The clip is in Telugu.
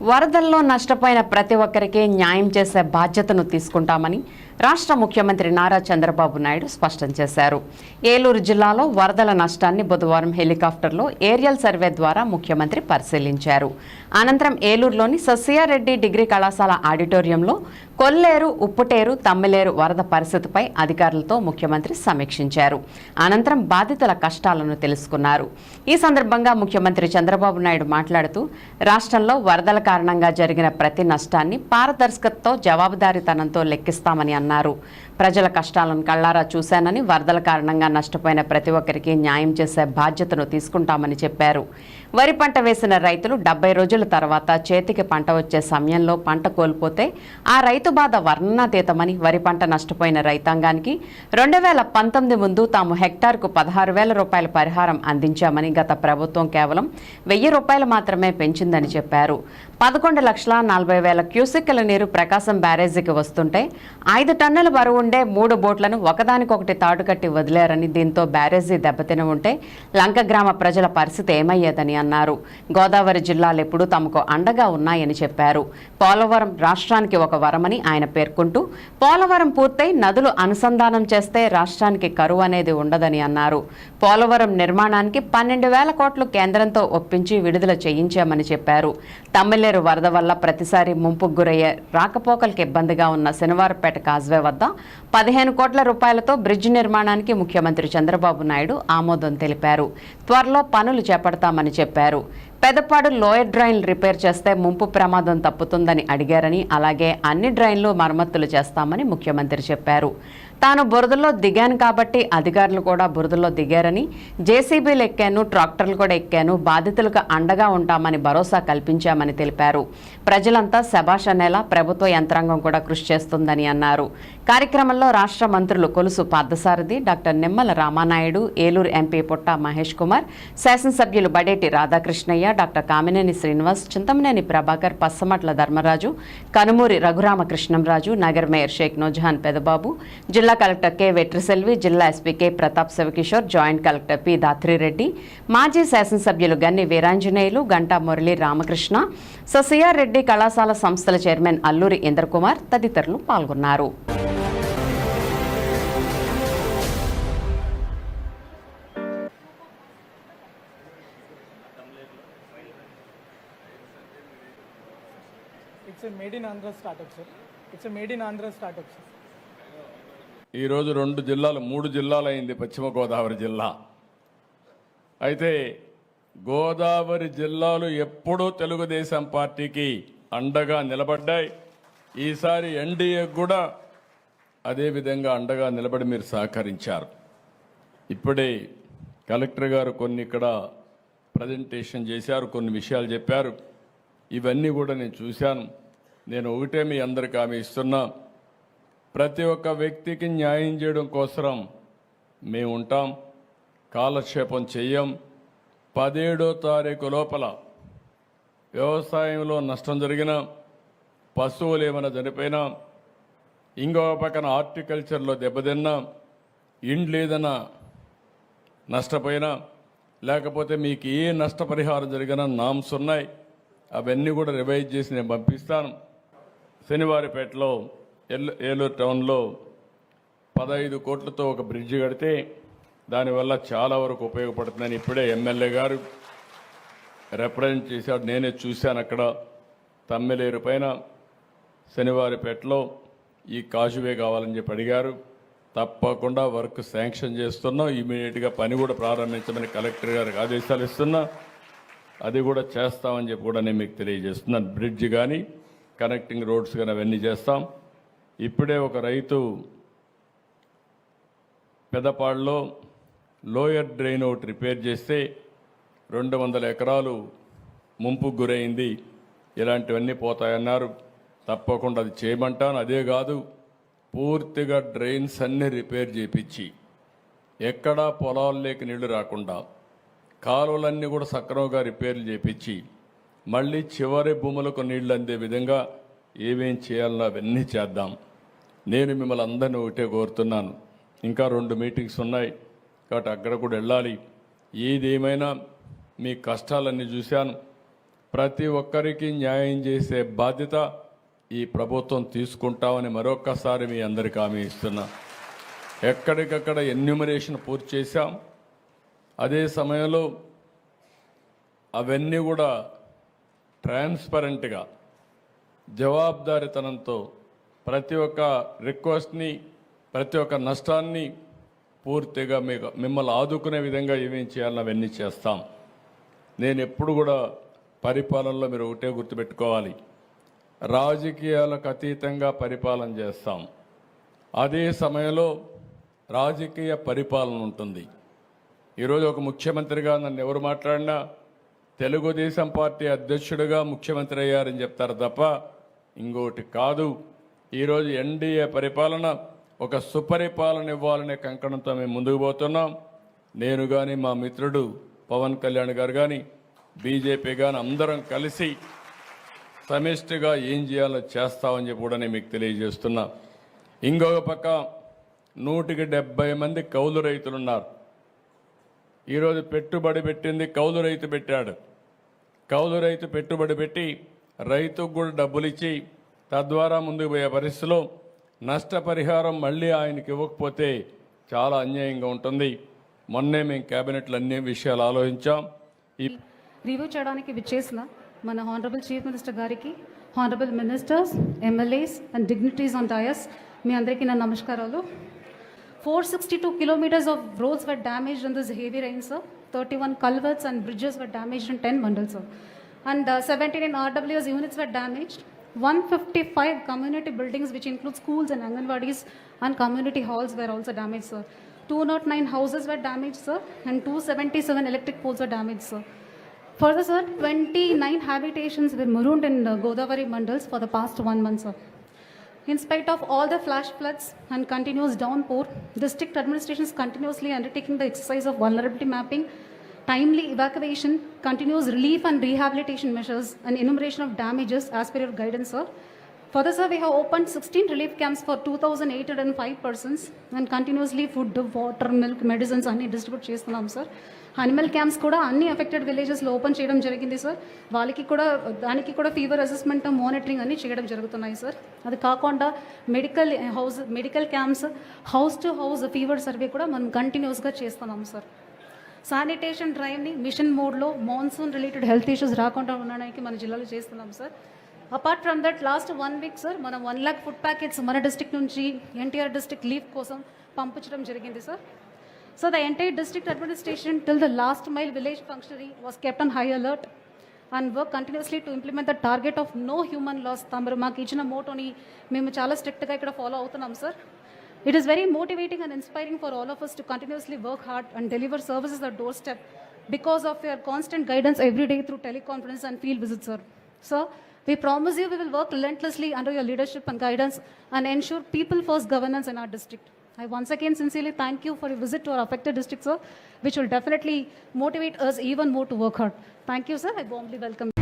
వరదల్లో నష్టపోయిన ప్రతి ఒక్కరికి న్యాయం చేసే బాధ్యతను తీసుకుంటామని రాష్ట్ర ముఖ్యమంత్రి నారా చంద్రబాబు నాయుడు స్పష్టం చేశారు. ఏలూరు జిల్లాలో వరదల నష్టాన్ని బుధవారం హెలికాప్టర్లో ఏరియల్ సర్వే ద్వారా ముఖ్యమంత్రి పరిశీలించారు. అనంతరం ఏలూరులోని సస్యారెడ్డి డిగ్రీ కళాశాల ఆడిటోరియంలో కొల్లేరు ఉప్పుటేరు తమ్మిలేరు వరద పరిస్థితిపై అధికారులతో ముఖ్యమంత్రి సమీక్షించారు. అనంతరం బాధితుల కష్టాలను తెలుసుకున్నారు. ఈ సందర్భంగా ముఖ్యమంత్రి చంద్రబాబు నాయుడు మాట్లాడుతూ రాష్ట్రంలో వరదల కారణంగా జరిగిన ప్రతి నష్టాన్ని పారదర్శకతతో జవాబుదారీతనంతో లెక్కిస్తామని అన్నారు. ప్రజల కష్టాలను కళ్ళారా చూశానని వరదల కారణంగా నష్టపోయిన ప్రతి ఒక్కరికి న్యాయం చేసే బాధ్యతను తీసుకుంటామని చెప్పారు. వరి పంట వేసిన రైతులు డెబ్బై రోజుల తర్వాత చేతికి పంట వచ్చే సమయంలో పంట కోల్పోతే ఆ రైతు బాధ వర్ణనాతీతమని వరి పంట నష్టపోయిన రైతాంగానికి రెండు వేల పంతొమ్మిది ముందు తాము హెక్టార్కు పదహారు వేల రూపాయల పరిహారం అందించామని గత ప్రభుత్వం కేవలం వెయ్యి రూపాయలు మాత్రమే పెంచిందని చెప్పారు. పదకొండు లక్షల నలభై వేల క్యూసెక్కుల నీరు ప్రకాశం బ్యారేజీకి వస్తుంటే ఐదు టన్నుల బరువు ఉండే మూడు బోట్లను ఒకదానికొకటి తాడుకట్టి వదిలేరని దీంతో బ్యారేజీ దెబ్బతిని ఉంటే లంక గ్రామ ప్రజల పరిస్థితి ఏమయ్యేదని అన్నారు. గోదావరి జిల్లాలు ఎప్పుడూ తమకు అండగా ఉన్నాయని చెప్పారు. పోలవరం రాష్ట్రానికి ఒక వరమని ఆయన పేర్కొంటూ పోలవరం పూర్తయి నదులు అనుసంధానం చేస్తే రాష్ట్రానికి కరువు అనేది ఉండదని అన్నారు. పోలవరం నిర్మాణానికి పన్నెండు వేల కోట్లు కేంద్రంతో ఒప్పించి విడుదల చేయించామని చెప్పారు. తమ్మిలేరు వరద వల్ల ప్రతిసారి ముంపుకు గురయ్యే రాకపోకలకు ఇబ్బందిగా ఉన్న శనివారపేట కాజ్వే వద్ద. పదిహేను కోట్ల రూపాయలతో బ్రిడ్జ్ నిర్మాణానికి ముఖ్యమంత్రి చంద్రబాబు నాయుడు ఆమోదం తెలిపారు. త్వరలో పనులు చేపడతామని చెప్పారు. పెదపాడు లోయర్ డ్రైన్లు రిపేర్ చేస్తే ముంపు ప్రమాదం తప్పుతుందని అడిగారని అలాగే అన్ని డ్రైన్లు మరమ్మతులు చేస్తామని ముఖ్యమంత్రి చెప్పారు. తాను బురదలో దిగాను కాబట్టి అధికారులు కూడా బురదలో దిగారని జేసీబీలు ఎక్కాను ట్రాక్టర్లు కూడా ఎక్కాను బాధితులకు అండగా ఉంటామని భరోసా కల్పించామని తెలిపారు. ప్రజలంతా శభాష్ అనేలా ప్రభుత్వ యంత్రాంగం కూడా కృషి చేస్తుందని అన్నారు. కార్యక్రమంలో రాష్ట్ర మంత్రులు కొలుసు పార్థసారథి డాక్టర్ నిమ్మల రామానాయుడు ఏలూరు ఎంపీ పుట్ట మహేష్ కుమార్ శాసనసభ్యులు బడేటి రాధాకృష్ణయ్య డాక్టర్ కామినేని శ్రీనివాస్ చింతమనేని ప్రభాకర్ పస్సమట్ల ధర్మరాజు కనుమూరి రఘురామకృష్ణంరాజు నగర్ మేయర్ షేక్ నూజహాన్ పెదబాబు జిల్లా కలెక్టర్ కె. వెట్రిసెల్వి జిల్లా SP K. Pratap Shivakishore joint collector P. Dhatrireddy మాజీ శాసనసభ్యులు గన్ని వీరాంజనేయులు గంటా మురళి రామకృష్ణ ససియారెడ్డి కళాశాల సంస్థల చైర్మన్ అల్లూరి ఇంద్రకుమార్ తదితరులు పాల్గొన్నారు. It's made in Andhra startup sir. It's a made in Andhra startup sir. ఈరోజు రెండు జిల్లాలు మూడు జిల్లాలు అయింది పశ్చిమ గోదావరి జిల్లా. అయితే గోదావరి జిల్లాలు ఎప్పుడూ తెలుగుదేశం పార్టీకి అండగా నిలబడ్డాయి. ఈసారి ఎన్డీఏ కూడా అదేవిధంగా అండగా నిలబడి మీరు సహకరించారు. ఇప్పుడే కలెక్టర్ గారు కొన్ని ఇక్కడ ప్రజెంటేషన్ చేశారు కొన్ని విషయాలు చెప్పారు. ఇవన్నీ కూడా నేను చూశాను. నేను ఒకటే మీ అందరికీ ఆమె ఇస్తున్నా. ప్రతి ఒక్క వ్యక్తికి న్యాయం చేయడం కోసరం మేము ఉంటాం కాలక్షేపం చెయ్యం. పదిహేడో తారీఖు లోపల వ్యవసాయంలో నష్టం జరిగినా పశువులు ఏమైనా చనిపోయినా ఇంకో పక్కన హార్టికల్చర్లో దెబ్బతిన్నా ఇండ్లు ఏదైనా నష్టపోయినా లేకపోతే మీకు ఏ నష్టపరిహారం జరిగినా నామ్స్ ఉన్నాయి. అవన్నీ కూడా రివైజ్ చేసి నేను పంపిస్తాను. శనివారిపేటలో ఎల్ ఏలూరు టౌన్లో పదహైదు కోట్లతో ఒక బ్రిడ్జ్ కడితే దానివల్ల చాలా వరకు ఉపయోగపడుతుందని ఇప్పుడే ఎమ్మెల్యే గారు రిప్రజెంట్ చేశాడు నేనే చూశాను అక్కడ తమ్మిలేరు పైన. శనివారిపేటలో ఈ కాజువే కావాలని చెప్పి అడిగారు. తప్పకుండా వర్క్ శాంక్షన్ చేస్తున్నాం. ఇమీడియట్గా పని కూడా ప్రారంభించమని కలెక్టర్ గారికి ఆదేశాలు ఇస్తున్నా. అది కూడా చేస్తామని చెప్పి కూడా నేను మీకు తెలియజేస్తున్నాను. బ్రిడ్జ్ కానీ కనెక్టింగ్ రోడ్స్ కానీ అవన్నీ చేస్తాం. ఇప్పుడే ఒక రైతు పెదపాడులో లోయర్ డ్రైన్ ఒకటి రిపేర్ చేస్తే రెండు వందల ఎకరాలు ముంపుకు గురైంది. ఇలాంటివన్నీ పోతాయన్నారు. తప్పకుండా అది చేయమంటాను. అదే కాదు పూర్తిగా డ్రైన్స్ అన్నీ రిపేర్ చేపించి ఎక్కడా పొలాల్లోకి నీళ్ళు రాకుండా కాలువలన్నీ కూడా సక్రమంగా రిపేర్లు చేపించి మళ్ళీ చివరి భూములకు నీళ్ళు అందే విధంగా ఏమేం చేయాలనో అవన్నీ చేద్దాం. నేను మిమ్మల్ని అందరినీ ఒకటే కోరుతున్నాను. ఇంకా రెండు మీటింగ్స్ ఉన్నాయి. కాబట్టి అక్కడ కూడా వెళ్ళాలి. ఏదేమైనా మీ కష్టాలన్నీ చూశాను. ప్రతి ఒక్కరికి న్యాయం చేసే బాధ్యత ఈ ప్రభుత్వం తీసుకుంటామని మరొక్కసారి మీ అందరికి హామీ ఇస్తున్నా. ఎక్కడికక్కడ ఎన్యూమరేషన్ పూర్తి చేశాం. అదే సమయంలో అవన్నీ కూడా ట్రాన్స్పరెంట్గా జవాబుదారితనంతో ప్రతి ఒక్క రిక్వెస్ట్ని ప్రతి ఒక్క నష్టాన్ని పూర్తిగా మీకు మిమ్మల్ని ఆదుకునే విధంగా ఏమేం చేయాలని అవన్నీ చేస్తాం. నేను ఎప్పుడు కూడా పరిపాలనలో మీరు ఒకటే గుర్తుపెట్టుకోవాలి. రాజకీయాలకు అతీతంగా పరిపాలన చేస్తాం. అదే సమయంలో రాజకీయ పరిపాలన ఉంటుంది. ఈరోజు ఒక ముఖ్యమంత్రిగా నన్ను ఎవరు మాట్లాడినా తెలుగుదేశం పార్టీ అధ్యక్షుడిగా ముఖ్యమంత్రి అయ్యారని చెప్తారు తప్ప ఇంకోటి కాదు. ఈరోజు ఎన్డీఏ పరిపాలన ఒక సుపరిపాలన ఇవ్వాలనే కంకణంతో మేము ముందుకు పోతున్నాం. నేను కానీ మా మిత్రుడు పవన్ కళ్యాణ్ గారు కానీ బీజేపీ కానీ అందరం కలిసి సమిష్టిగా ఏం చేయాలో చేస్తామని చెప్పి కూడా నేను మీకు తెలియజేస్తున్నా. ఇంకొక పక్క నూటికి డెబ్బై మంది కౌలు రైతులున్నారు. ఈరోజు పెట్టుబడి పెట్టింది కౌలు రైతు పెట్టాడు. కౌలు రైతు పెట్టుబడి పెట్టి రైతుకు కూడా డబ్బులు ఇచ్చి తద్వారా ముందుకు పోయే పరిస్థితిలో నష్టపరిహారం మళ్ళీ ఆయనకి ఇవ్వకపోతే చాలా అన్యాయంగా ఉంటుంది. మొన్నే మేము క్యాబినెట్లు అన్ని విషయాలు ఆలోచించాం. ఈ రివ్యూ చేయడానికి విచ్చేసిన మన హానరబుల్ చీఫ్ మినిస్టర్ గారికి honourable ministers MLAs and dignities on dais మీ అందరికీ నా నమస్కారాలు. Four sixty two kilometres of roads were damage in this heavy rain sir 31 culverts and bridges were damaged and 10 bundles. And uh, RWS units were damaged. 155 community buildings, which include schools and Anganwadis and community halls, were also damaged, sir. 209 houses were damaged, sir, and 277 electric poles were damaged, sir. Further, sir, 29 habitations were marooned in uh, Godavari mandals for the past one month, sir in spite of all the flash floods and continuous downpour, district administration is continuously undertaking the exercise of vulnerability mapping, timely evacuation, continuous relief and rehabilitation measures, and enumeration of damages as per your guidance, sir. Further, sir, we have opened 16 relief camps for 2,805 persons and continuously food, water, milk, medicines అన్ని డిస్ట్రిబ్యూట్ చేస్తున్నాం సార్ అనిమల్ క్యాంప్స్ కూడా అన్ని ఎఫెక్టెడ్ విలేజెస్లో ఓపెన్ చేయడం జరిగింది సార్ వాళ్ళకి కూడా దానికి కూడా ఫీవర్ అసెస్మెంట్ మానిటరింగ్ అన్ని చేయడం జరుగుతున్నాయి సార్ అది కాకుండా medical house medical camps house to house fever survey కూడా మనం కంటిన్యూస్గా చేస్తున్నాం సార్ శానిటేషన్ డ్రైవ్ని మిషన్ మోడ్లో మాన్సూన్ రిలేటెడ్ హెల్త్ ఇష్యూస్ రాకుండా ఉండడానికి మన జిల్లాలో చేస్తున్నాం sir apart from that last one week sir మనం వన్ ల్యాక్ ఫుడ్ ప్యాకెట్స్ మన డిస్ట్రిక్ట్ నుంచి ఎన్టీఆర్ డిస్ట్రిక్ట్ లీవ్ కోసం పంపించడం జరిగింది sir so the entire district administration till the last mile village functionary was kept on high alert and work continuously to implement the target of no human loss తమరు మాకు ఇచ్చిన మోటోని మేము చాలా స్ట్రిక్ట్గా ఇక్కడ ఫాలో అవుతున్నాం sir it is very motivating and inspiring for all of us to continuously work hard and deliver services at doorstep because of your constant guidance every day through teleconference and field visit sir Sir, we promise you we will work relentlessly under your leadership and guidance and ensure people first governance in our district. I once again sincerely thank you for your visit to our affected district, sir, which will definitely motivate us even more to work hard. Thank you, sir. I warmly welcome.